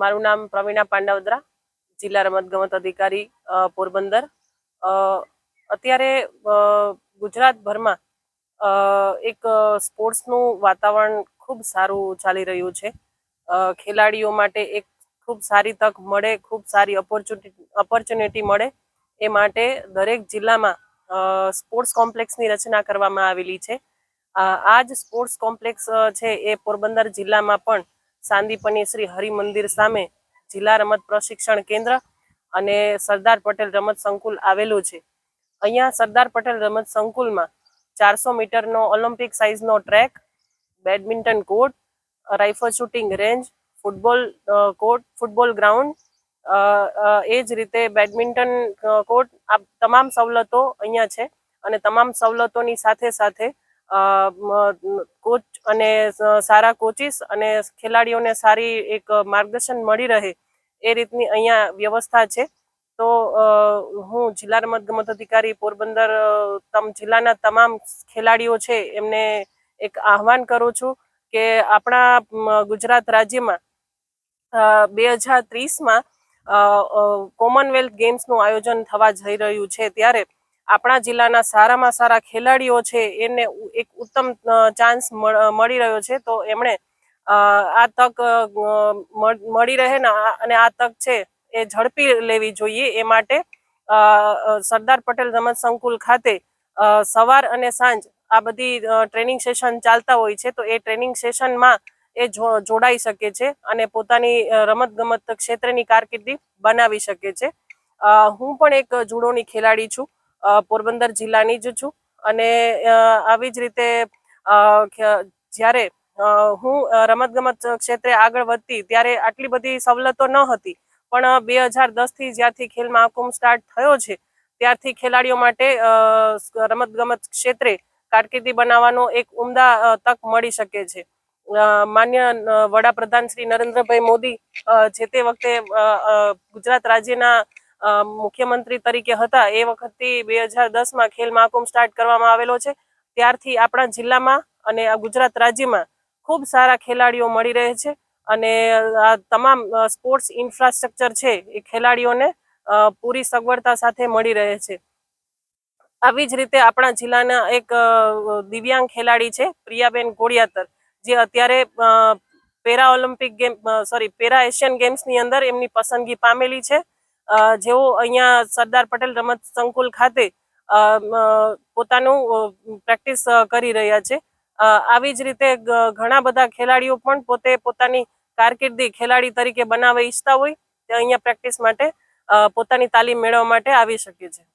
મારું નામ પ્રવીણા પાંડવદરા, જિલ્લા રમતગમત અધિકારી પોરબંદર. અત્યારે ગુજરાતભરમાં એક સ્પોર્ટ્સનું વાતાવરણ ખૂબ સારું ચાલી રહ્યું છે. ખેલાડીઓ માટે એક ખૂબ સારી તક મળે, ખૂબ સારી ઓપોર્ચ્યુનિટી ઓપોર્ચ્યુનિટી મળે. એ માટે દરેક જિલ્લામાં સ્પોર્ટ્સ કોમ્પ્લેક્સની રચના કરવામાં આવેલી છે. આ જ સ્પોર્ટ્સ કોમ્પ્લેક્સ છે એ પોરબંદર જિલ્લામાં પણ સાંદીપની શ્રી હરિમંદિર સામે જિલ્લા રમત પ્રશિક્ષણ કેન્દ્ર અને સરદાર પટેલ રમત સંકુલ આવેલું છે. અહીંયા સરદાર પટેલ રમત સંકુલમાં ચારસો મીટરનો Olympic સાઇઝનો track, badminton court, rifle shooting range, football court, football ground એ જ રીતે બેડમિન્ટન કોર્ટ, આ તમામ સવલતો અહીંયા છે અને તમામ સવલતોની સાથે સાથે કોચ અને સારા કોચિસ અને ખેલાડીઓને સારી એક માર્ગદર્શન મળી રહે એ રીતની અહીંયા વ્યવસ્થા છે. તો હું જિલ્લા રમત ગમત અધિકારી પોરબંદર જિલ્લાના તમામ ખેલાડીઓ છે એમને એક આહવાન કરું છું કે આપણા ગુજરાત રાજ્યમાં બે હજાર ત્રીસમાં કોમનવેલ્થ ગેમ્સનું આયોજન થવા જઈ રહ્યું છે ત્યારે આપણા જિલ્લાના સારામાં સારા ખેલાડીઓ છે, એને એક ઉત્તમ ચાન્સ મળી રહ્યો છે. તો એમણે આ તક મળી રહે ને અને આ તક છે એ ઝડપી લેવી જોઈએ. એ માટે સરદાર પટેલ રમત સંકુલ ખાતે સવાર અને સાંજ આ બધી ટ્રેનિંગ સેશન ચાલતા હોય છે. તો એ ટ્રેનિંગ સેશનમાં એ જોડાઈ શકે છે અને પોતાની રમત ગમત ક્ષેત્રની કારકિર્દી બનાવી શકે છે. હું પણ એક જુડોની ખેલાડી છું. પોરબંદર જિલ્લાની જ છું. અને આવી જ રીતે જ્યારે હું રમતગમત ક્ષેત્રે આગળ વધતી ત્યારે આટલી બધી સવલતો ન હતી. પણ બે હજાર દસથી જ્યારથી ખેલ મહાકુંભ સ્ટાર્ટ થયો છે, ત્યારથી ખેલાડીઓ માટે રમતગમત ક્ષેત્રે કારકિર્દી બનાવવાનો એક ઉમદા તક મળી શકે છે. માન્ય વડાપ્રધાન શ્રી નરેન્દ્રભાઈ મોદી જે તે વખતે ગુજરાત રાજ્યના મુખ્યમંત્રી તરીકે હતા. એ વખતથી બે હજાર દસમાં ખેલ મહાકુંભ સ્ટાર્ટ કરવામાં આવેલો છે. ત્યારથી આપણા જિલ્લામાં અને ગુજરાત રાજ્યમાં ખૂબ સારા ખેલાડીઓ મળી રહે છે અને આ તમામ સ્પોર્ટ્સ ઇન્ફ્રાસ્ટ્રક્ચર છે એ ખેલાડીઓને પૂરી સગવડતા સાથે મળી રહે છે. આવી જ રીતે આપણા જિલ્લાના એક દિવ્યાંગ ખેલાડી છે, પ્રિયાબેન કોડિયાતર જે અત્યારે para olympic game sorry para asian ગેમ્સની અંદર એમની પસંદગી પામેલી છે. જેઓ અહીંયા સરદાર પટેલ રમત સંકુલ ખાતે પોતાનું પ્રેક્ટિસ કરી રહ્યા છે. આવી જ રીતે ઘણા બધા ખેલાડીઓ પણ પોતે પોતાની કારકિર્દી ખેલાડી તરીકે બનાવવા ઈચ્છતા હોય, તે અહીંયા પ્રેક્ટિસ માટે પોતાની તાલીમ મેળવવા માટે આવી શકે છે.